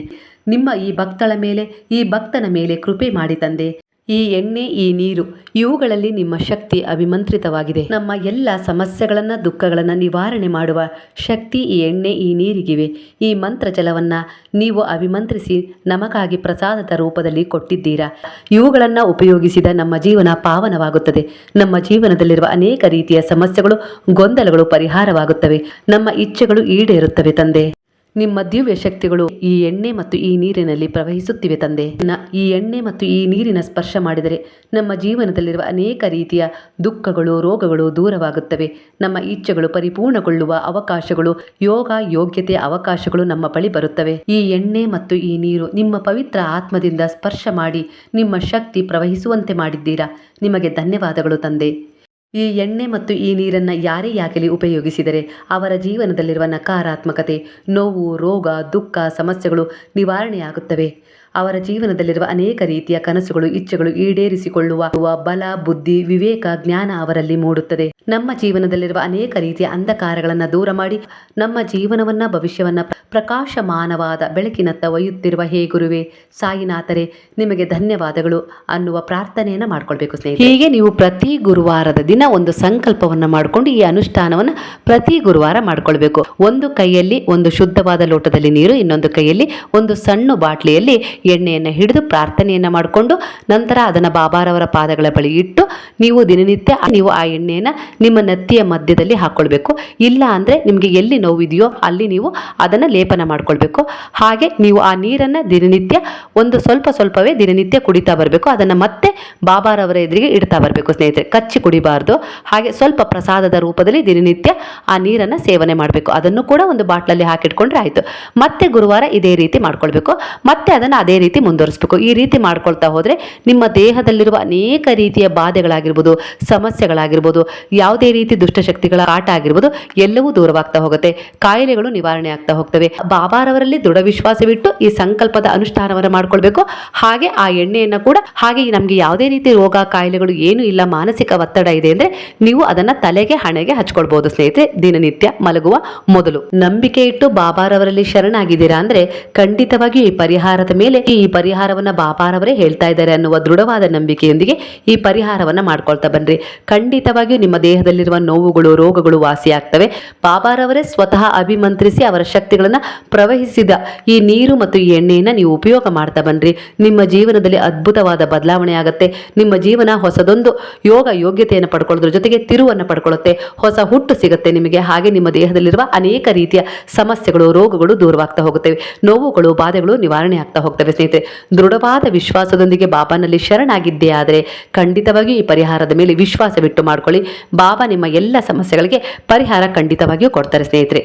ನಿಮ್ಮ ಈ ಭಕ್ತಳ ಮೇಲೆ, ಈ ಭಕ್ತನ ಮೇಲೆ ಕೃಪೆ ಮಾಡಿ ತಂದೆ. ಈ ಎಣ್ಣೆ, ಈ ನೀರು, ಇವುಗಳಲ್ಲಿ ನಿಮ್ಮ ಶಕ್ತಿ ಅಭಿಮಂತ್ರಿತವಾಗಿದೆ. ನಮ್ಮ ಎಲ್ಲ ಸಮಸ್ಯೆಗಳನ್ನು, ದುಃಖಗಳನ್ನು ನಿವಾರಣೆ ಮಾಡುವ ಶಕ್ತಿ ಈ ಎಣ್ಣೆ, ಈ ನೀರಿಗಿವೆ. ಈ ಮಂತ್ರ ಜಲವನ್ನು ನೀವು ಅಭಿಮಂತ್ರಿಸಿ ನಮಗಾಗಿ ಪ್ರಸಾದದ ರೂಪದಲ್ಲಿ ಕೊಟ್ಟಿದ್ದೀರಾ. ಇವುಗಳನ್ನು ಉಪಯೋಗಿಸಿದ ನಮ್ಮ ಜೀವನ ಪಾವನವಾಗುತ್ತದೆ. ನಮ್ಮ ಜೀವನದಲ್ಲಿರುವ ಅನೇಕ ರೀತಿಯ ಸಮಸ್ಯೆಗಳು, ಗೊಂದಲಗಳು ಪರಿಹಾರವಾಗುತ್ತವೆ. ನಮ್ಮ ಇಚ್ಛೆಗಳು ಈಡೇರುತ್ತವೆ ತಂದೆ. ನಿಮ್ಮ ದಿವ್ಯ ಶಕ್ತಿಗಳು ಈ ಎಣ್ಣೆ ಮತ್ತು ಈ ನೀರಿನಲ್ಲಿ ಪ್ರವಹಿಸುತ್ತಿವೆ ತಂದೆ. ಈ ಎಣ್ಣೆ ಮತ್ತು ಈ ನೀರಿನ ಸ್ಪರ್ಶ ಮಾಡಿದರೆ ನಮ್ಮ ಜೀವನದಲ್ಲಿರುವ ಅನೇಕ ರೀತಿಯ ದುಃಖಗಳು, ರೋಗಗಳು ದೂರವಾಗುತ್ತವೆ. ನಮ್ಮ ಇಚ್ಛೆಗಳು ಪರಿಪೂರ್ಣಗೊಳ್ಳುವ ಅವಕಾಶಗಳು, ಯೋಗ, ಯೋಗ್ಯತೆ ಅವಕಾಶಗಳು ನಮ್ಮ ಬಳಿ ಬರುತ್ತವೆ. ಈ ಎಣ್ಣೆ ಮತ್ತು ಈ ನೀರು ನಿಮ್ಮ ಪವಿತ್ರ ಆತ್ಮದಿಂದ ಸ್ಪರ್ಶ ಮಾಡಿ ನಿಮ್ಮ ಶಕ್ತಿ ಪ್ರವಹಿಸುವಂತೆ ಮಾಡಿದ್ದೀರಾ? ನಿಮಗೆ ಧನ್ಯವಾದಗಳು ತಂದೆ. ಈ ಎಣ್ಣೆ ಮತ್ತು ಈ ನೀರನ್ನು ಯಾರೇ ಯಾಕೆಲಿ ಉಪಯೋಗಿಸಿದರೆ ಅವರ ಜೀವನದಲ್ಲಿರುವ ನಕಾರಾತ್ಮಕತೆ, ನೋವು, ರೋಗ, ದುಃಖ, ಸಮಸ್ಯೆಗಳು ನಿವಾರಣೆಯಾಗುತ್ತವೆ. ಅವರ ಜೀವನದಲ್ಲಿರುವ ಅನೇಕ ರೀತಿಯ ಕನಸುಗಳು, ಇಚ್ಛೆಗಳು ಈಡೇರಿಸಿಕೊಳ್ಳುವ ಬಲ, ಬುದ್ಧಿ, ವಿವೇಕ, ಜ್ಞಾನ ಅವರಲ್ಲಿ ಮೂಡುತ್ತದೆ. ನಮ್ಮ ಜೀವನದಲ್ಲಿರುವ ಅನೇಕ ರೀತಿಯ ಅಂಧಕಾರಗಳನ್ನು ದೂರ ಮಾಡಿ, ನಮ್ಮ ಜೀವನವನ್ನ, ಭವಿಷ್ಯವನ್ನ ಪ್ರಕಾಶಮಾನವಾದ ಬೆಳಕಿನತ್ತ ಒಯ್ಯುತ್ತಿರುವ ಹೇ ಗುರುವೆ, ಸಾಯಿನಾಥರೆ, ನಿಮಗೆ ಧನ್ಯವಾದಗಳು ಅನ್ನುವ ಪ್ರಾರ್ಥನೆಯನ್ನ ಮಾಡ್ಕೊಳ್ಬೇಕು ಸ್ನೇಹಿತರೆ. ಹೀಗೆ ನೀವು ಪ್ರತಿ ಗುರುವಾರದ ದಿನ ಒಂದು ಸಂಕಲ್ಪವನ್ನ ಮಾಡಿಕೊಂಡು ಈ ಅನುಷ್ಠಾನವನ್ನ ಪ್ರತಿ ಗುರುವಾರ ಮಾಡ್ಕೊಳ್ಬೇಕು. ಒಂದು ಕೈಯಲ್ಲಿ ಒಂದು ಶುದ್ಧವಾದ ಲೋಟದಲ್ಲಿ ನೀರು, ಇನ್ನೊಂದು ಕೈಯಲ್ಲಿ ಒಂದು ಸಣ್ಣ ಬಾಟ್ಲಿಯಲ್ಲಿ ಎಣ್ಣೆಯನ್ನು ಹಿಡಿದು ಪ್ರಾರ್ಥನೆಯನ್ನು ಮಾಡಿಕೊಂಡು ನಂತರ ಅದನ್ನು ಬಾಬಾರವರ ಪಾದಗಳ ಬಳಿ ಇಟ್ಟು ನೀವು ದಿನನಿತ್ಯ ನೀವು ಆ ಎಣ್ಣೆಯನ್ನು ನಿಮ್ಮ ನತ್ತಿಯ ಮಧ್ಯದಲ್ಲಿ ಹಾಕ್ಕೊಳ್ಬೇಕು ಇಲ್ಲ ಅಂದರೆ ನಿಮಗೆ ಎಲ್ಲಿ ನೋವಿದೆಯೋ ಅಲ್ಲಿ ನೀವು ಅದನ್ನು ಲೇಪನ ಮಾಡಿಕೊಳ್ಬೇಕು. ಹಾಗೆ ನೀವು ಆ ನೀರನ್ನು ದಿನನಿತ್ಯ ಒಂದು ಸ್ವಲ್ಪ ಸ್ವಲ್ಪವೇ ದಿನನಿತ್ಯ ಕುಡಿತಾ ಬರಬೇಕು. ಅದನ್ನು ಮತ್ತೆ ಬಾಬಾರವರ ಎದುರಿಗೆ ಇಡ್ತಾ ಬರಬೇಕು ಸ್ನೇಹಿತರೆ. ಕಚ್ಚಿ ಕುಡಿಬಾರ್ದು. ಹಾಗೆ ಸ್ವಲ್ಪ ಪ್ರಸಾದದ ರೂಪದಲ್ಲಿ ದಿನನಿತ್ಯ ಆ ನೀರನ್ನು ಸೇವನೆ ಮಾಡಬೇಕು. ಅದನ್ನು ಕೂಡ ಒಂದು ಬಾಟ್ಲಲ್ಲಿ ಹಾಕಿಟ್ಕೊಂಡ್ರೆ ಆಯಿತು. ಮತ್ತೆ ಗುರುವಾರ ಇದೇ ರೀತಿ ಮಾಡ್ಕೊಳ್ಬೇಕು. ಮತ್ತೆ ಅದನ್ನು ಅದೇ ರೀತಿ ಮುಂದುವರಿಸಬೇಕು. ಈ ರೀತಿ ಮಾಡ್ಕೊಳ್ತಾ ಹೋದರೆ ನಿಮ್ಮ ದೇಹದಲ್ಲಿರುವ ಅನೇಕ ರೀತಿಯ ಬಾಧೆಗಳಾಗಿರ್ಬೋದು, ಸಮಸ್ಯೆಗಳಾಗಿರ್ಬೋದು, ಯಾವುದೇ ರೀತಿ ದುಷ್ಟಶಕ್ತಿಗಳ ಆಟ ಆಗಿರ್ಬೋದು, ಎಲ್ಲವೂ ದೂರವಾಗ್ತಾ ಹೋಗುತ್ತೆ. ಕಾಯಿಲೆಗಳು ನಿವಾರಣೆ ಆಗ್ತಾ ಹೋಗ್ತವೆ. ಬಾಬಾರವರಲ್ಲಿ ದೃಢ ವಿಶ್ವಾಸವಿಟ್ಟು ಈ ಸಂಕಲ್ಪದ ಅನುಷ್ಠಾನವನ್ನು ಮಾಡ್ಕೊಳ್ಬೇಕು. ಹಾಗೆ ಆ ಎಣ್ಣೆಯನ್ನು ಕೂಡ, ಹಾಗೆ ನಮಗೆ ಯಾವುದೇ ರೀತಿ ರೋಗ, ಕಾಯಿಲೆಗಳು ಏನು ಇಲ್ಲ, ಮಾನಸಿಕ ಒತ್ತಡ ಇದೆ ಅಂದರೆ ನೀವು ಅದನ್ನು ತಲೆಗೆ, ಹಣೆಗೆ ಹಚ್ಕೊಳ್ಬೋದು ಸ್ನೇಹಿತರೆ. ದಿನನಿತ್ಯ ಮಲಗುವ ಮೊದಲು. ನಂಬಿಕೆ ಇಟ್ಟು ಬಾಬಾರವರಲ್ಲಿ ಶರಣಾಗಿದ್ದೀರಾ ಅಂದರೆ ಖಂಡಿತವಾಗಿಯೂ ಈ ಪರಿಹಾರದ ಮೇಲೆ ಈ ಪರಿಹಾರವನ್ನು ಬಾಪಾರವರೇ ಹೇಳ್ತಾ ಇದ್ದಾರೆ ಅನ್ನುವ ದೃಢವಾದ ನಂಬಿಕೆಯೊಂದಿಗೆ ಈ ಪರಿಹಾರವನ್ನು ಮಾಡ್ಕೊಳ್ತಾ ಬನ್ನಿರಿ ಖಂಡಿತವಾಗಿಯೂ ನಿಮ್ಮ ದೇಹದಲ್ಲಿರುವ ನೋವುಗಳು, ರೋಗಗಳು ವಾಸಿಯಾಗ್ತವೆ. ಬಾಬಾರವರೇ ಸ್ವತಃ ಅಭಿಮಂತ್ರಿಸಿ ಅವರ ಶಕ್ತಿಗಳನ್ನು ಪ್ರವಹಿಸಿದ ಈ ನೀರು ಮತ್ತು ಈ ಎಣ್ಣೆಯನ್ನು ನೀವು ಉಪಯೋಗ ಮಾಡ್ತಾ ಬನ್ನಿರಿ ನಿಮ್ಮ ಜೀವನದಲ್ಲಿ ಅದ್ಭುತವಾದ ಬದಲಾವಣೆ ಆಗುತ್ತೆ. ನಿಮ್ಮ ಜೀವನ ಹೊಸದೊಂದು ಯೋಗ ಯೋಗ್ಯತೆಯನ್ನು ಪಡ್ಕೊಳ್ಳೋದ್ರ ಜೊತೆಗೆ ತಿರುವನ್ನು ಪಡ್ಕೊಳ್ಳುತ್ತೆ. ಹೊಸ ಹುಟ್ಟು ಸಿಗುತ್ತೆ ನಿಮಗೆ. ಹಾಗೆ ನಿಮ್ಮ ದೇಹದಲ್ಲಿರುವ ಅನೇಕ ರೀತಿಯ ಸಮಸ್ಯೆಗಳು, ರೋಗಗಳು ದೂರವಾಗ್ತಾ ಹೋಗುತ್ತವೆ. ನೋವುಗಳು, ಬಾಧೆಗಳು ನಿವಾರಣೆ ಆಗ್ತಾ ಹೋಗ್ತವೆ. ಸ್ನೇಹಿತರೆ, ದೃಢವಾದ ವಿಶ್ವಾಸದೊಂದಿಗೆ ಬಾಬಾನಲ್ಲಿ ಶರಣಾಗಿದ್ದೇ ಆದರೆ ಖಂಡಿತವಾಗಿಯೂ ಈ ಪರಿಹಾರದ ಮೇಲೆ ವಿಶ್ವಾಸವಿಟ್ಟು ಮಾಡ್ಕೊಳ್ಳಿ. ಬಾಬಾ ನಿಮ್ಮ ಎಲ್ಲ ಸಮಸ್ಯೆಗಳಿಗೆ ಪರಿಹಾರ ಖಂಡಿತವಾಗಿಯೂ ಕೊಡ್ತಾರೆ ಸ್ನೇಹಿತರೆ.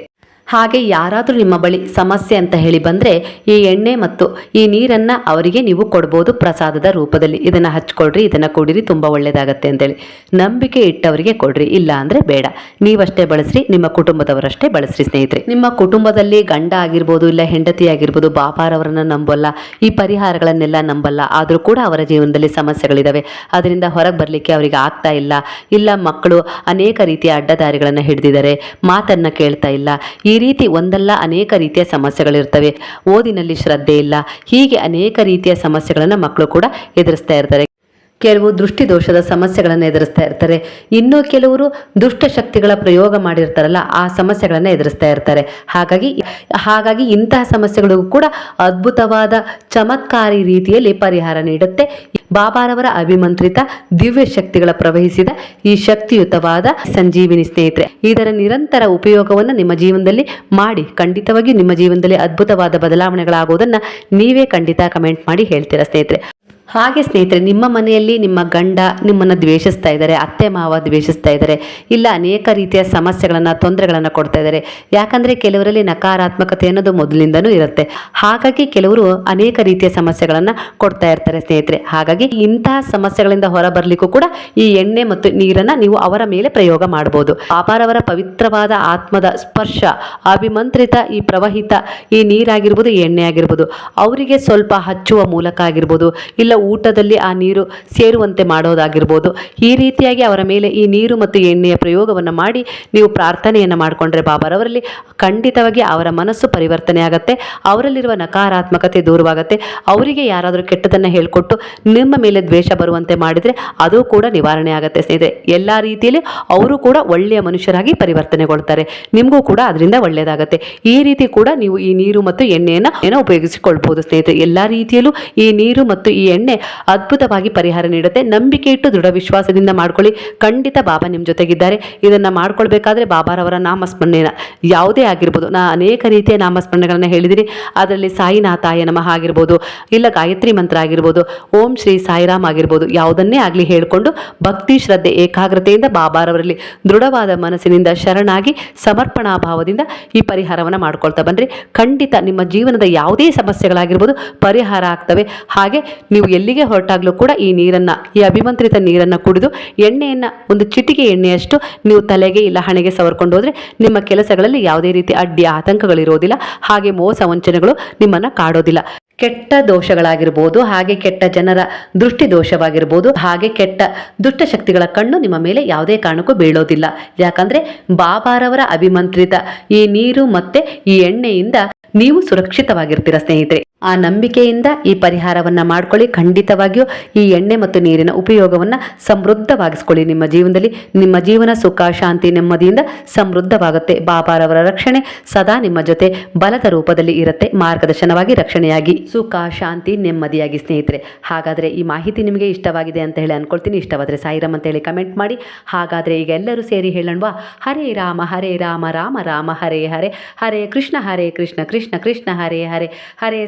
ಹಾಗೆ ಯಾರಾದರೂ ನಿಮ್ಮ ಬಳಿ ಸಮಸ್ಯೆ ಅಂತ ಹೇಳಿ ಬಂದರೆ ಈ ಎಣ್ಣೆ ಮತ್ತು ಈ ನೀರನ್ನು ಅವರಿಗೆ ನೀವು ಕೊಡ್ಬೋದು ಪ್ರಸಾದದ ರೂಪದಲ್ಲಿ. ಇದನ್ನು ಹಚ್ಕೊಳ್ರಿ ಇದನ್ನು ಕುಡಿರಿ, ತುಂಬ ಒಳ್ಳೆಯದಾಗತ್ತೆ ಅಂತೇಳಿ. ನಂಬಿಕೆ ಇಟ್ಟವರಿಗೆ ಕೊಡ್ರಿ, ಇಲ್ಲ ಅಂದರೆ ಬೇಡ. ನೀವಷ್ಟೇ ಬಳಸ್ರಿ, ನಿಮ್ಮ ಕುಟುಂಬದವರಷ್ಟೇ ಬಳಸ್ರಿ ಸ್ನೇಹಿತರೆ. ನಿಮ್ಮ ಕುಟುಂಬದಲ್ಲಿ ಗಂಡ ಆಗಿರ್ಬೋದು, ಇಲ್ಲ ಹೆಂಡತಿ ಆಗಿರ್ಬೋದು ಬಾಪಾರವರನ್ನು ನಂಬಲ್ಲ, ಈ ಪರಿಹಾರಗಳನ್ನೆಲ್ಲ ನಂಬಲ್ಲ, ಆದರೂ ಕೂಡ ಅವರ ಜೀವನದಲ್ಲಿ ಸಮಸ್ಯೆಗಳಿದ್ದಾವೆ ಅದರಿಂದ ಹೊರಗೆ ಬರಲಿಕ್ಕೆ ಅವರಿಗೆ ಆಗ್ತಾ ಇಲ್ಲ. ಇಲ್ಲ ಮಕ್ಕಳು ಅನೇಕ ರೀತಿಯ ಅಡ್ಡದಾರಿಗಳನ್ನು ಹಿಡಿದಿದ್ದಾರೆ. ಮಾತನ್ನು ಕೇಳ್ತಾ ಇಲ್ಲ. ಈ ರೀತಿ ಒಂದಲ್ಲ ಅನೇಕ ರೀತಿಯ ಸಮಸ್ಯೆಗಳಿರ್ತವೆ. ಓದಿನಲ್ಲಿ ಶ್ರದ್ಧೆ ಇಲ್ಲ. ಹೀಗೆ ಅನೇಕ ರೀತಿಯ ಸಮಸ್ಯೆಗಳನ್ನು ಮಕ್ಕಳು ಕೂಡ ಎದುರಿಸ್ತಾ ಇರ್ತಾರೆ. ಕೆಲವು ದೃಷ್ಟಿದೋಷದ ಸಮಸ್ಯೆಗಳನ್ನು ಎದುರಿಸ್ತಾ ಇರ್ತಾರೆ. ಇನ್ನು ಕೆಲವರು ದುಷ್ಟಶಕ್ತಿಗಳ ಪ್ರಯೋಗ ಮಾಡಿರ್ತಾರಲ್ಲ, ಆ ಸಮಸ್ಯೆಗಳನ್ನು ಎದುರಿಸ್ತಾ ಇರ್ತಾರೆ. ಹಾಗಾಗಿ ಹಾಗಾಗಿ ಇಂತಹ ಸಮಸ್ಯೆಗಳಿಗೂ ಕೂಡ ಅದ್ಭುತವಾದ ಚಮತ್ಕಾರಿ ರೀತಿಯಲ್ಲಿ ಪರಿಹಾರ ನೀಡುತ್ತೆ. ಬಾಬಾರವರ ಅಭಿಮಂತ್ರಿತ ದಿವ್ಯ ಶಕ್ತಿಗಳ ಪ್ರವಹಿಸಿದ ಈ ಶಕ್ತಿಯುತವಾದ ಸಂಜೀವಿನಿ ಸ್ನೇಹಿತರೆ, ಇದರ ನಿರಂತರ ಉಪಯೋಗವನ್ನು ನಿಮ್ಮ ಜೀವನದಲ್ಲಿ ಮಾಡಿ, ಖಂಡಿತವಾಗಿಯೂ ನಿಮ್ಮ ಜೀವನದಲ್ಲಿ ಅದ್ಭುತವಾದ ಬದಲಾವಣೆಗಳಾಗುವುದನ್ನು ನೀವೇ ಖಂಡಿತ ಕಮೆಂಟ್ ಮಾಡಿ ಹೇಳ್ತೀರಾ ಸ್ನೇಹಿತರೆ? ಹಾಗೆ ಸ್ನೇಹಿತರೆ, ನಿಮ್ಮ ಮನೆಯಲ್ಲಿ ನಿಮ್ಮ ಗಂಡ ನಿಮ್ಮನ್ನು ದ್ವೇಷಿಸ್ತಾ ಇದ್ದಾರೆ, ಅತ್ತೆ ಮಾವ ದ್ವೇಷಿಸ್ತಾ ಇದ್ದಾರೆ, ಇಲ್ಲ ಅನೇಕ ರೀತಿಯ ಸಮಸ್ಯೆಗಳನ್ನು, ತೊಂದರೆಗಳನ್ನು ಕೊಡ್ತಾ ಇದ್ದಾರೆ. ಯಾಕಂದರೆ ಕೆಲವರಲ್ಲಿ ನಕಾರಾತ್ಮಕತೆ ಅನ್ನೋದು ಮೊದಲಿಂದನೂ ಇರುತ್ತೆ. ಹಾಗಾಗಿ ಕೆಲವರು ಅನೇಕ ರೀತಿಯ ಸಮಸ್ಯೆಗಳನ್ನು ಕೊಡ್ತಾ ಇರ್ತಾರೆ ಸ್ನೇಹಿತರೆ. ಹಾಗಾಗಿ ಇಂತಹ ಸಮಸ್ಯೆಗಳಿಂದ ಹೊರ ಬರಲಿಕ್ಕೂ ಕೂಡ ಈ ಎಣ್ಣೆ ಮತ್ತು ನೀರನ್ನು ನೀವು ಅವರ ಮೇಲೆ ಪ್ರಯೋಗ ಮಾಡಬಹುದು ಅಪಾರವರ ಪವಿತ್ರವಾದ ಆತ್ಮದ ಸ್ಪರ್ಶ, ಅಭಿಮಂತ್ರಿತ ಈ ಪ್ರವಹಿತ ಈ ನೀರಾಗಿರ್ಬೋದು ಎಣ್ಣೆ ಆಗಿರ್ಬೋದು ಅವರಿಗೆ ಸ್ವಲ್ಪ ಹಚ್ಚುವ ಮೂಲಕ ಆಗಿರ್ಬೋದು, ಇಲ್ಲ ಊಟದಲ್ಲಿ ಆ ನೀರು ಸೇರುವಂತೆ ಮಾಡೋದಾಗಿರ್ಬೋದು. ಈ ರೀತಿಯಾಗಿ ಅವರ ಮೇಲೆ ಈ ನೀರು ಮತ್ತು ಎಣ್ಣೆಯ ಪ್ರಯೋಗವನ್ನು ಮಾಡಿ ನೀವು ಪ್ರಾರ್ಥನೆಯನ್ನು ಮಾಡಿಕೊಂಡ್ರೆ ಬಾಬಾರವರಲ್ಲಿ ಖಂಡಿತವಾಗಿ ಅವರ ಮನಸ್ಸು ಪರಿವರ್ತನೆ ಆಗುತ್ತೆ, ಅವರಲ್ಲಿರುವ ನಕಾರಾತ್ಮಕತೆ ದೂರವಾಗುತ್ತೆ, ಅವರಿಗೆ ಯಾರಾದರೂ ಕೆಟ್ಟದನ್ನು ಹೇಳಿಕೊಟ್ಟು ನಿಮ್ಮ ಮೇಲೆ ದ್ವೇಷ ಬರುವಂತೆ ಮಾಡಿದರೆ ಅದು ಕೂಡ ನಿವಾರಣೆ ಆಗುತ್ತೆ ಸ್ನೇಹಿತರೆ. ಎಲ್ಲ ರೀತಿಯಲ್ಲಿ ಅವರು ಕೂಡ ಒಳ್ಳೆಯ ಮನುಷ್ಯರಾಗಿ ಪರಿವರ್ತನೆಗೊಳ್ತಾರೆ. ನಿಮಗೂ ಕೂಡ ಅದರಿಂದ ಒಳ್ಳೆಯದಾಗುತ್ತೆ. ಈ ರೀತಿ ಕೂಡ ನೀವು ಈ ನೀರು ಮತ್ತು ಎಣ್ಣೆಯನ್ನು ಏನೋ ಉಪಯೋಗಿಸಿಕೊಳ್ಬೋದು ಸ್ನೇಹಿತರೆ. ಎಲ್ಲ ರೀತಿಯಲ್ಲೂ ಈ ನೀರು ಮತ್ತು ಈ ಎಣ್ಣೆ ಅದ್ಭುತವಾಗಿ ಪರಿಹಾರ ನೀಡುತ್ತೆ. ನಂಬಿಕೆ ಇಟ್ಟು ದೃಢ ವಿಶ್ವಾಸದಿಂದ ಮಾಡ್ಕೊಳ್ಳಿ. ಖಂಡಿತ ಬಾಬಾ ನಿಮ್ಮ ಜೊತೆಗಿದ್ದಾರೆ. ಇದನ್ನು ಮಾಡ್ಕೊಳ್ಬೇಕಾದ್ರೆ ಬಾಬಾರವರ ನಾಮಸ್ಮರಣೆನ ಯಾವುದೇ ಆಗಿರ್ಬೋದು. ನಾ ಅನೇಕ ರೀತಿಯ ನಾಮಸ್ಮರಣೆಗಳನ್ನು ಹೇಳಿದಿರಿ ಅದರಲ್ಲಿ ಸಾಯಿನಾಥಾಯ ನಮಃ ಆಗಿರ್ಬೋದು. ಇಲ್ಲ ಗಾಯತ್ರಿ ಮಂತ್ರ ಆಗಿರ್ಬೋದು. ಓಂ ಶ್ರೀ ಸಾಯಿರಾಮ್ ಆಗಿರ್ಬೋದು. ಯಾವುದನ್ನೇ ಆಗಲಿ ಹೇಳಿಕೊಂಡು ಭಕ್ತಿ, ಶ್ರದ್ಧೆ, ಏಕಾಗ್ರತೆಯಿಂದ ಬಾಬಾರವರಲ್ಲಿ ದೃಢವಾದ ಮನಸ್ಸಿನಿಂದ ಶರಣಾಗಿ ಸಮರ್ಪಣಾ ಭಾವದಿಂದ ಈ ಪರಿಹಾರವನ್ನು ಮಾಡ್ಕೊಳ್ತಾ ಬನ್ರಿ. ಖಂಡಿತ ನಿಮ್ಮ ಜೀವನದ ಯಾವುದೇ ಸಮಸ್ಯೆಗಳಾಗಿರ್ಬೋದು ಪರಿಹಾರ ಆಗ್ತವೆ. ಹಾಗೆ ನೀವು ಎಲ್ಲಿಗೆ ಹೊರಟಾಗ್ಲೂ ಕೂಡ ಈ ನೀರನ್ನು, ಈ ಅಭಿಮಂತ್ರಿತ ನೀರನ್ನು ಕುಡಿದು ಎಣ್ಣೆಯನ್ನು, ಒಂದು ಚಿಟಿಕೆ ಎಣ್ಣೆಯಷ್ಟು ನೀವು ತಲೆಗೆ ಇಲ್ಲ ಹಣೆಗೆ ಸವರ್ಕೊಂಡು ಹೋದರೆ ನಿಮ್ಮ ಕೆಲಸಗಳಲ್ಲಿ ಯಾವುದೇ ರೀತಿ ಅಡ್ಡಿ ಆತಂಕಗಳಿರೋದಿಲ್ಲ. ಹಾಗೆ ಮೋಸ ವಂಚನೆಗಳು ನಿಮ್ಮನ್ನು ಕಾಡೋದಿಲ್ಲ. ಕೆಟ್ಟ ದೋಷಗಳಾಗಿರ್ಬೋದು, ಹಾಗೆ ಕೆಟ್ಟ ಜನರ ದೃಷ್ಟಿ ದೋಷವಾಗಿರ್ಬೋದು, ಹಾಗೆ ಕೆಟ್ಟ ದುಷ್ಟಶಕ್ತಿಗಳ ಕಣ್ಣು ನಿಮ್ಮ ಮೇಲೆ ಯಾವುದೇ ಕಾರಣಕ್ಕೂ ಬೀಳೋದಿಲ್ಲ. ಯಾಕಂದ್ರೆ ಬಾಬಾರವರ ಅಭಿಮಂತ್ರಿತ ಈ ನೀರು ಮತ್ತೆ ಈ ಎಣ್ಣೆಯಿಂದ ನೀವು ಸುರಕ್ಷಿತವಾಗಿರ್ತೀರ ಸ್ನೇಹಿತರೆ. ಆ ನಂಬಿಕೆಯಿಂದ ಈ ಪರಿಹಾರವನ್ನ ಮಾಡ್ಕೊಳ್ಳಿ. ಖಂಡಿತವಾಗಿಯೂ ಈ ಎಣ್ಣೆ ಮತ್ತು ನೀರಿನ ಉಪಯೋಗವನ್ನ ಸಮೃದ್ಧವಾಗಿಸ್ಕೊಳ್ಳಿ. ನಿಮ್ಮ ಜೀವನದಲ್ಲಿ ನಿಮ್ಮ ಜೀವನ ಸುಖ, ಶಾಂತಿ, ನೆಮ್ಮದಿಯಿಂದ ಸಮೃದ್ಧವಾಗುತ್ತೆ. ಬಾಬಾರವರ ರಕ್ಷಣೆ ಸದಾ ನಿಮ್ಮ ಜೊತೆ ಬಲದ ರೂಪದಲ್ಲಿ ಇರುತ್ತೆ. ಮಾರ್ಗದರ್ಶನವಾಗಿ, ರಕ್ಷಣೆಯಾಗಿ, ಸುಖ, ಶಾಂತಿ, ನೆಮ್ಮದಿಯಾಗಿ ಸ್ನೇಹಿತರೆ. ಹಾಗಾದರೆ ಈ ಮಾಹಿತಿ ನಿಮಗೆ ಇಷ್ಟವಾಗಿದೆ ಅಂತ ಹೇಳಿ ಅನ್ಕೊಳ್ತೀನಿ. ಇಷ್ಟವಾದರೆ ಸಾಯಿರಾಮ್ ಅಂತ ಹೇಳಿ ಕಮೆಂಟ್ ಮಾಡಿ. ಹಾಗಾದರೆ ಈಗ ಎಲ್ಲರೂ ಸೇರಿ ಹೇಳೋಣವಾ? ಹರೇ ರಾಮ ಹರೇ ರಾಮ ರಾಮ ರಾಮ, ಹರೇ ಹರೇ. ಹರೇ ಕೃಷ್ಣ ಹರೇ ಕೃಷ್ಣ ಕೃಷ್ಣ ಕೃಷ್ಣ, ಹರೇ ಹರೇ. ಹರೇ